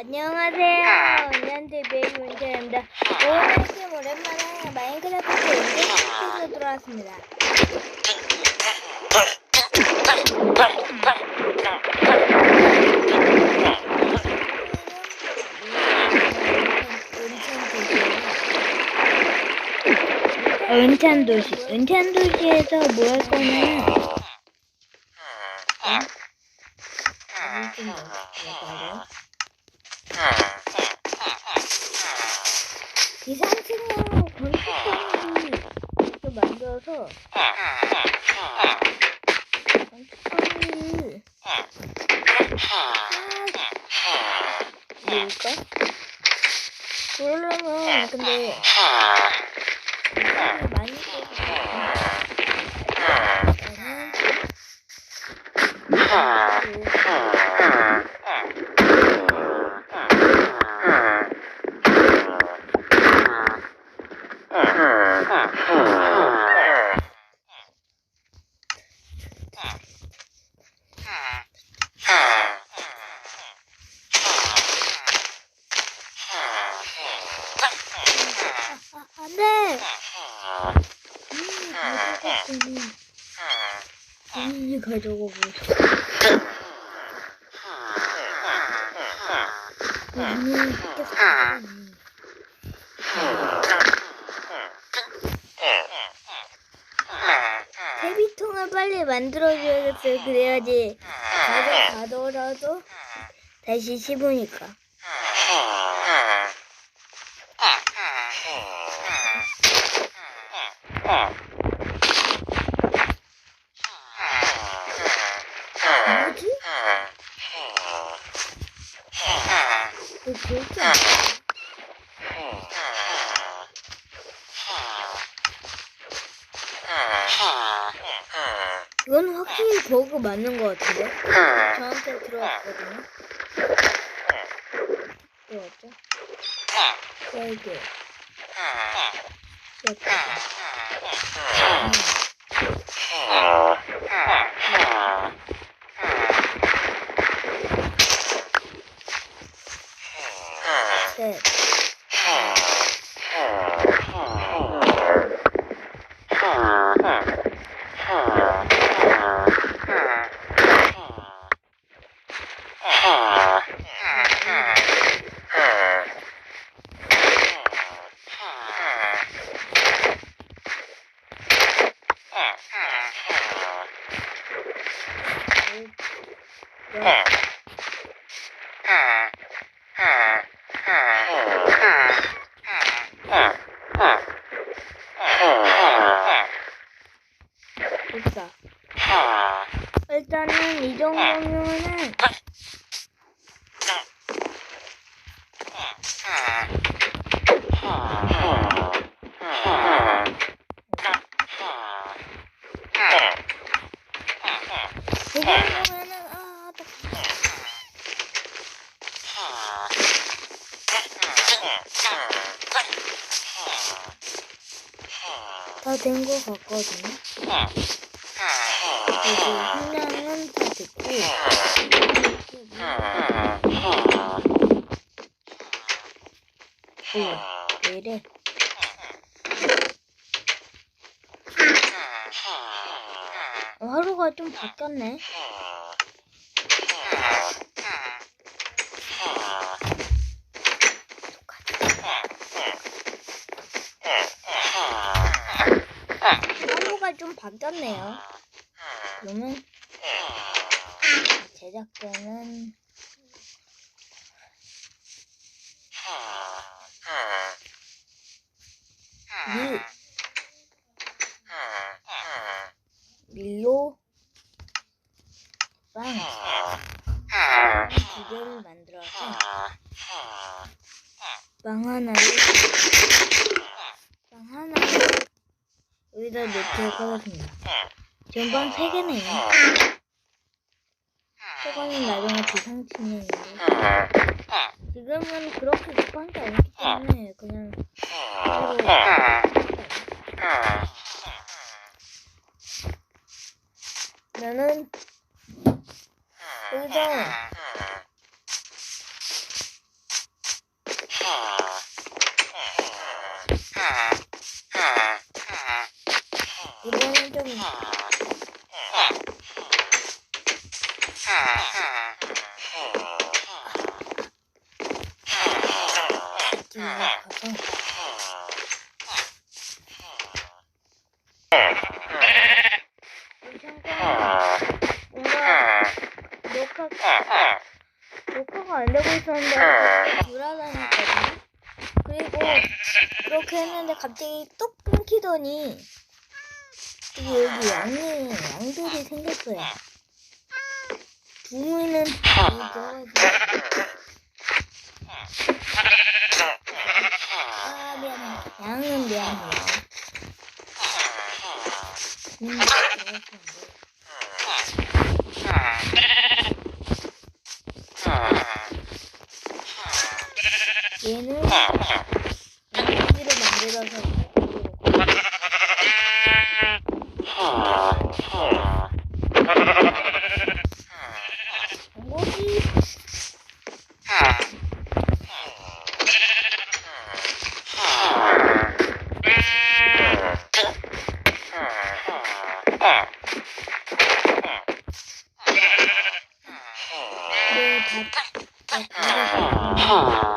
안녕하세요. 인연TV의 윤재입니다. 오늘 팀 오랜만에 마인크래프트 인증시켜서 들어왔습니다. 은찬 도시. 은찬 도시에서 뭐 할 거냐면 좀 건축하기 또 만들어서 건축하기를 뭘까? 그러려면 근데 많이 들어서 아, 안 돼! 음, 가져갔더니. 이 가져가 보자. 음, 계속 가져가네. 퇴비통을 빨리 만들어줘야겠어요. 그래야지 가져가더라도 다시 씹으니까. 뭐지? 이거 볼게 안 돼. 이건 확실히 버그 맞는 것 같은데? 저한테 들어왔거든요. 들어왔죠? 몇 개. 셋. 넷. 됐다. 일단은 이 정도면은 이 정도면은 아, 딱 다 된 것 같거든요. 여기 하나는 다 됐고 왜 이래 어, 하루가 좀 바뀌었네 하루가 좀 바뀌었네요 그러면 제작자는 밀 밀로 빵두 개를 만들어서 빵 하나를 빵 하나를 여기다 놓도록 하겠습니다. 빵세 개네요. 저거는 나중에 비상침입인데 지금은 그렇게 급한 게 아니기 때문에 그냥 바로 나는 여기서 이번엔 좀 뒤로 가서 잠깐 뭔가 녹화 녹화가 안 되고 있었는데 돌아다녔거든요. 그리고 그렇게 했는데 갑자기 뚝 끊기더니 여기 양이 양들이 생겼어요. 둥이는 떨어져. 아 미안해. 양은 미안해요. 둥이 떨어지면 얘는 양지로 만들어서 고기 네, 다, 다, 다,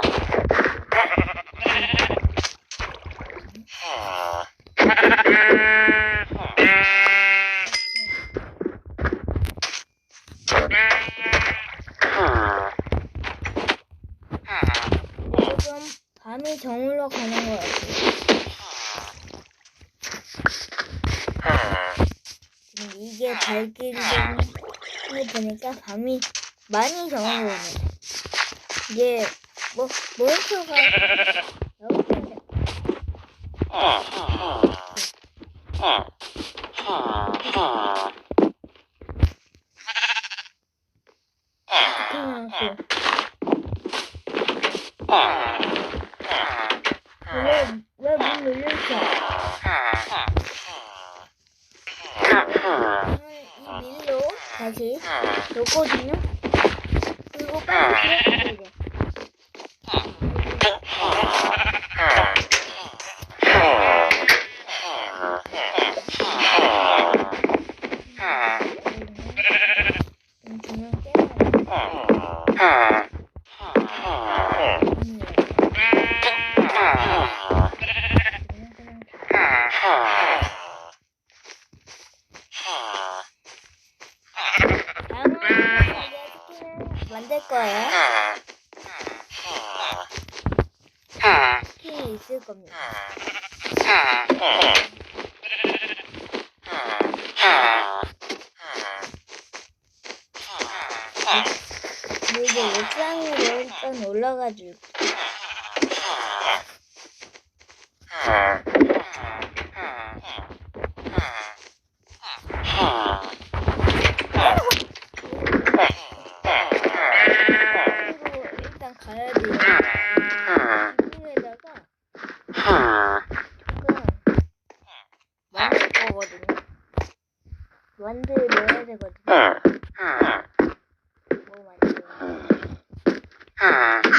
지금 밤이 저물러 가는 것 같아요. 지금 이게 발길이 좀 밤이 많이 오네. 이게 뭐 텐데 태어났어. 왜왜문 열렸어? 저는 이 밀로 다시 놓거든요. 그리고 빨리 거예요. 스킨이 있을 겁니다. 그리고 옥상으로 일단 올라가줄 그리고 일단 가야 돼요. 이쪽에다가 지금 만들 거거든요. 만들어야 되거든요. 뭐 만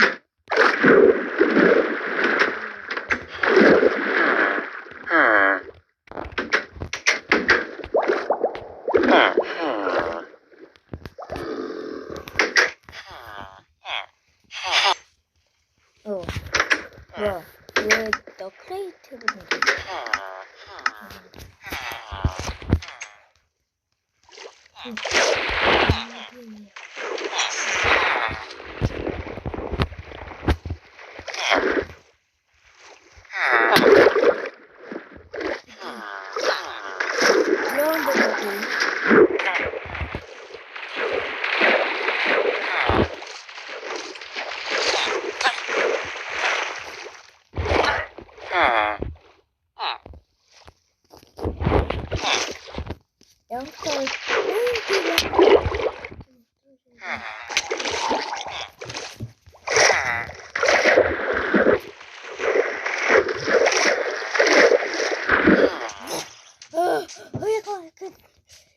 Yan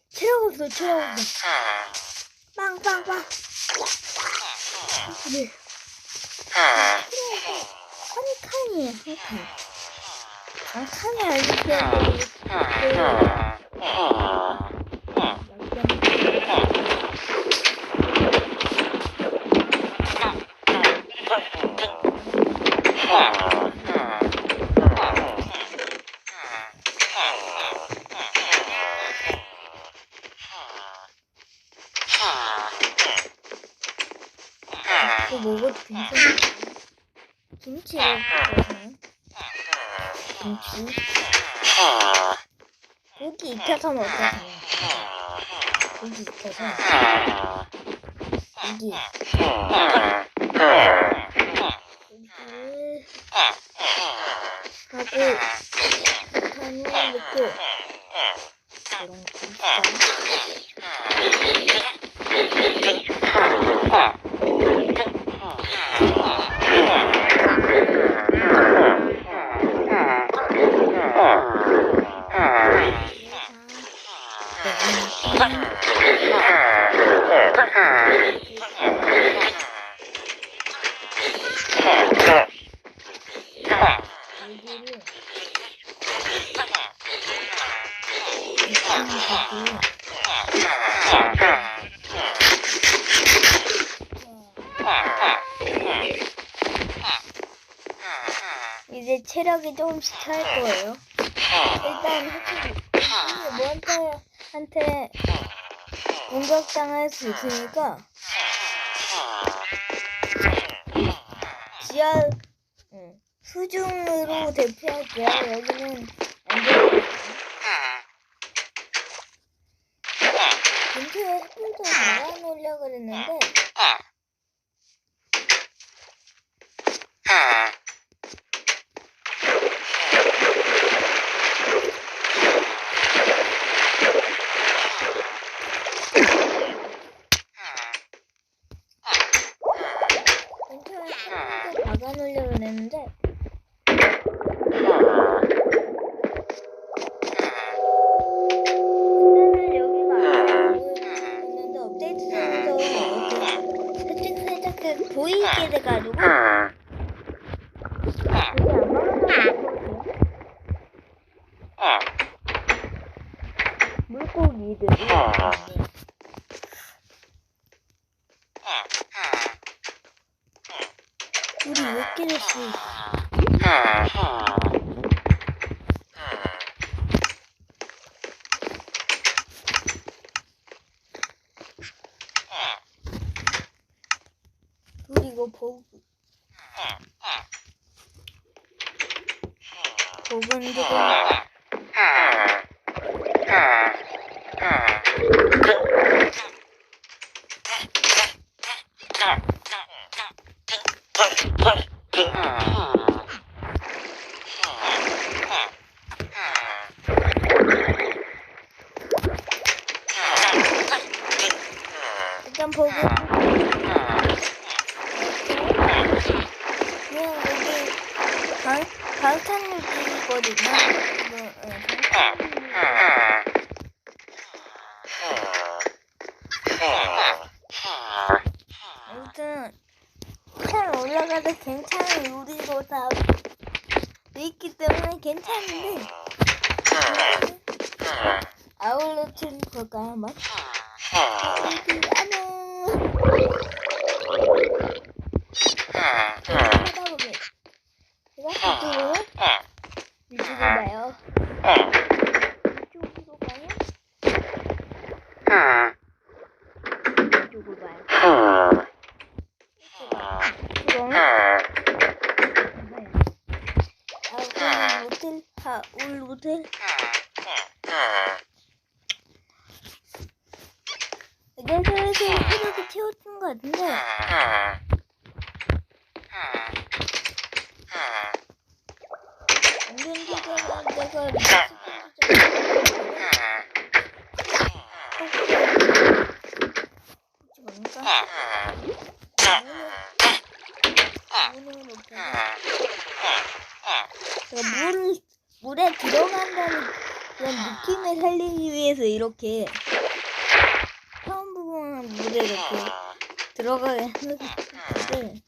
Çil oldu, çil oldu. Bang, bang, bang. Hani, hani, hani. Hani, hani. robot insan. Kimi çeviriyor? Kim çeviriyor? Kogi katama katama. Kogi katama. Kogi. Hadi. Kanlı bu. Kanlı bu. 이제 체력이 조금씩 탈 거예요. 일단 모한테한테 공격당할 수 있으니까 지하 수중으로 대피할게요. 여기는 안돼 그 이렇게 예쁘게 말아놓으려고 아. 그랬는데 아. 괜찮아요. 막아놓으려고 그랬는데 이게 처음 부분은 무대 이렇게 그 들어가게 하는데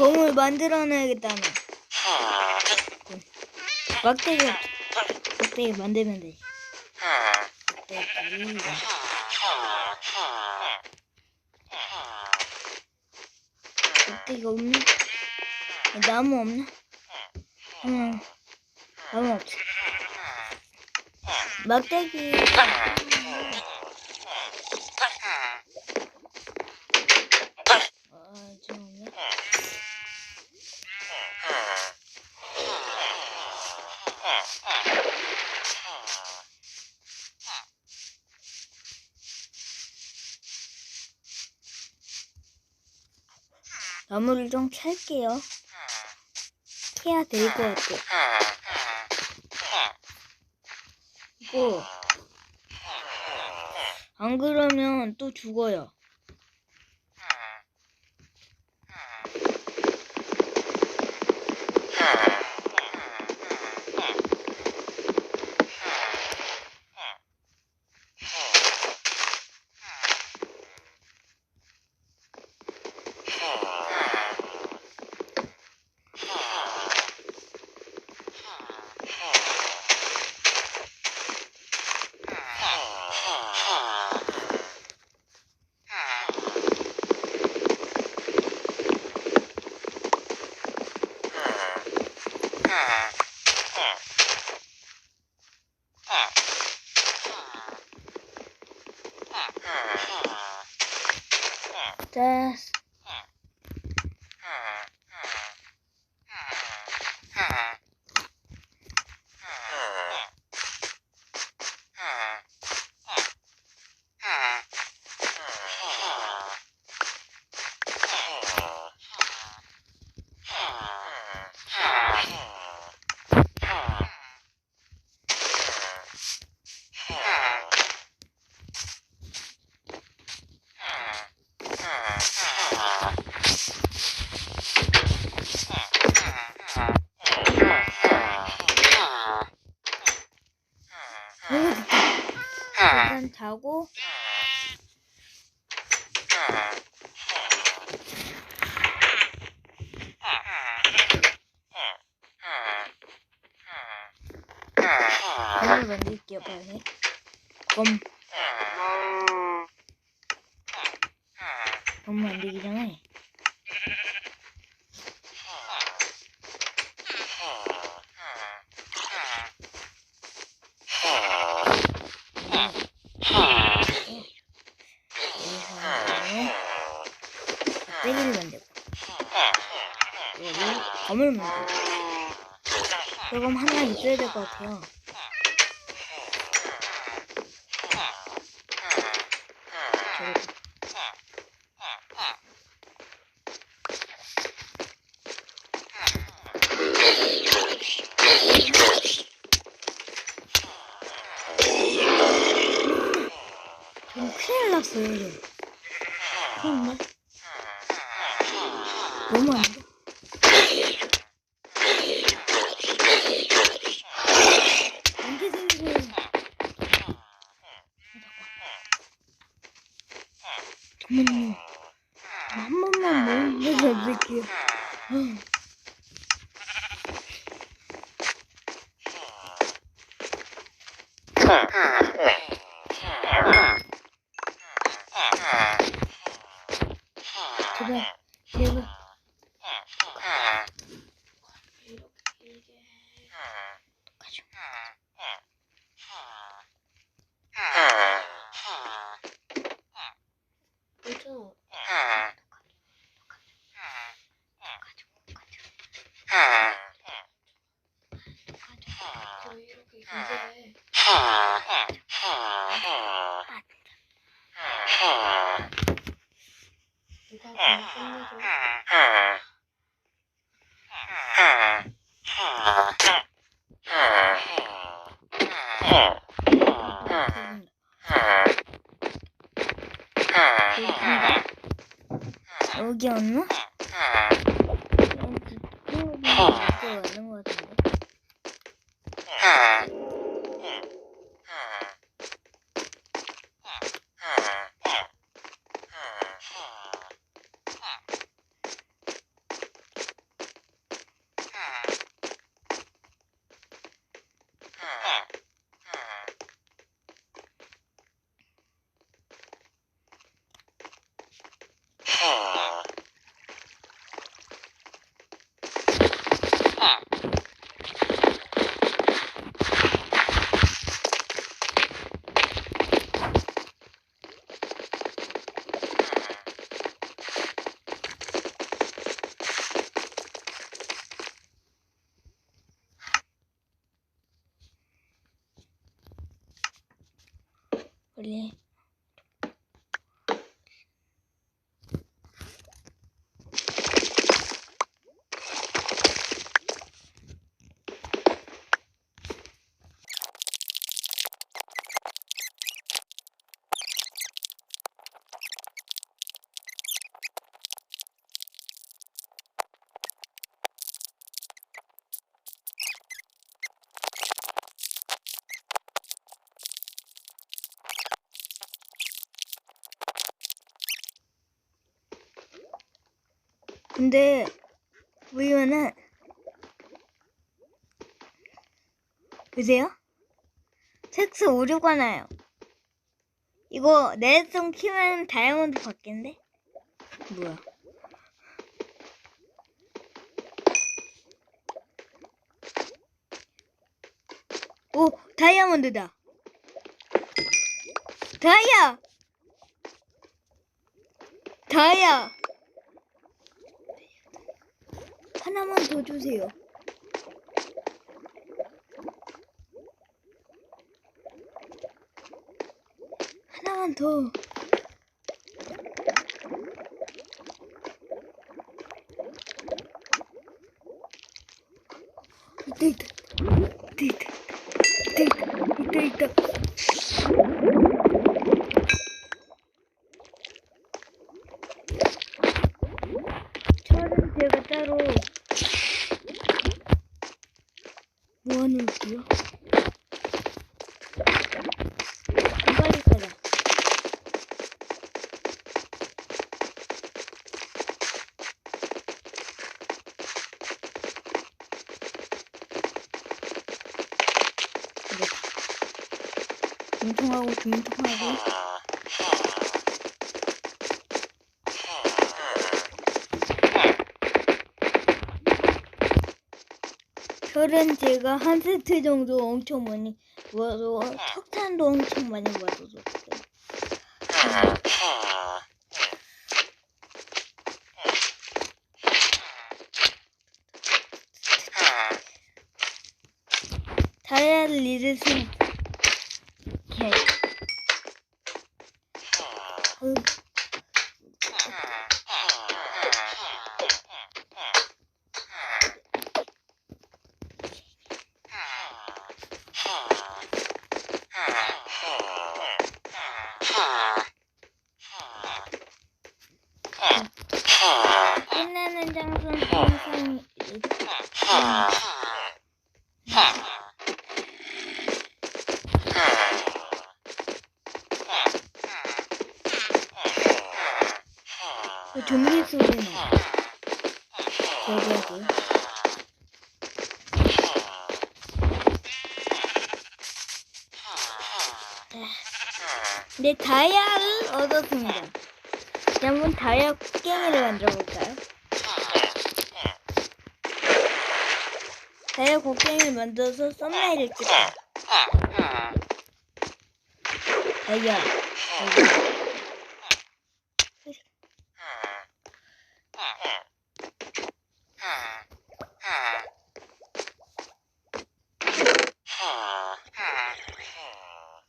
검을 만들어내야겠다, 너. 막대기, 막대기 만들면 돼. 막대기. 막대기가 없네? 나무 없나? 응. 나무 없어. 막대기. 아, 좀 없네. 나무를 좀 캘게요. 캐야 될 것 같아. 이거 안 그러면 또 죽어요. 만들게요, 빨리. 검. 전에 만들고 그리고 검을 만들고 그럼 하나 있어야 될 것 같아요. 전 큰일 났 근데 보면은 보세요. 텍스 오류가 나요. 이거 내성 키면 다이아몬드 바뀐대? 뭐야? 오 다이아몬드다. 다이아! 다이아 하나만 더 주세요. 하나만 더. 있다 있다. 있다 있다. 있다 있다. 있다 있다. 철은 제가 따로 모아놓을게요. 빨리 가자. 됐다. 중통하고 중통하고 철은 제가 한 세트 정도 엄청 많이 모아서 석탄도 엄청 많이 모아서 줬어요. 다이아를 잃으신 개. 어, 끝내는 장소는 항상 그 좀비 소리 나. 저기하고. 네, 다이아를 얻었습니다. 이제 한번 다이아 곡괭이를 만들어 볼까요? 다이아 곡괭이를 만들어서 썸네일을. 다이아. 다이아.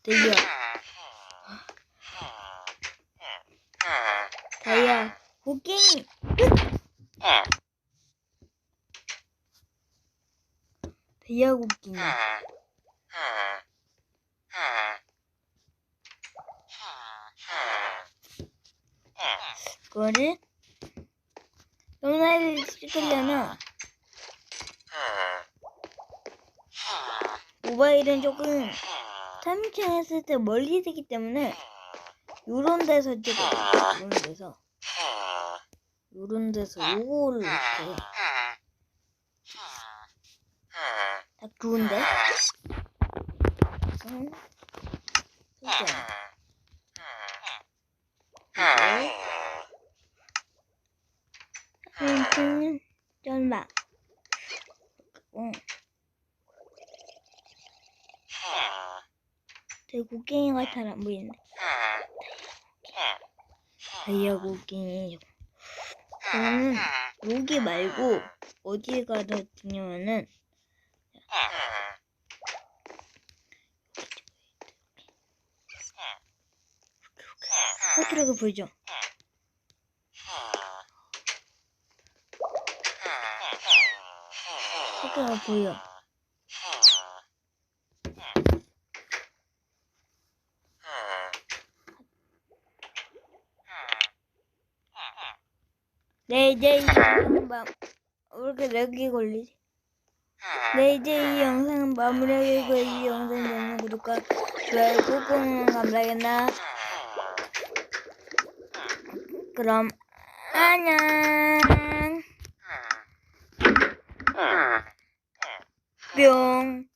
다이아. 다이아. 곡괭이. 다이아 곡괭이. 그거를 썸네일을 찍으려면 모바일은 조금 타밍창 했을 때 멀리 되기 때문에 요런 데서 찍어요. 요런 데서. 요런 데서 요거를 이렇게 딱 좋은데? 응? 진짜. 음, 쩐마. 응. 되게 곡괭이 같아 안 보이는데. 다이아 곡괭이. 저는 여기 말고 어디 가서 찍냐면은 확실하게 보이죠? 확실하게 보여. 네, 이제 이 영상은 마... 왜 이렇게 렉이 걸리지? 네, 이제 이 영상은 마무리하고 이 영상 좋으면 구독과 좋아요 꾹꾹 감사하겠나? 그럼 안녕 뿅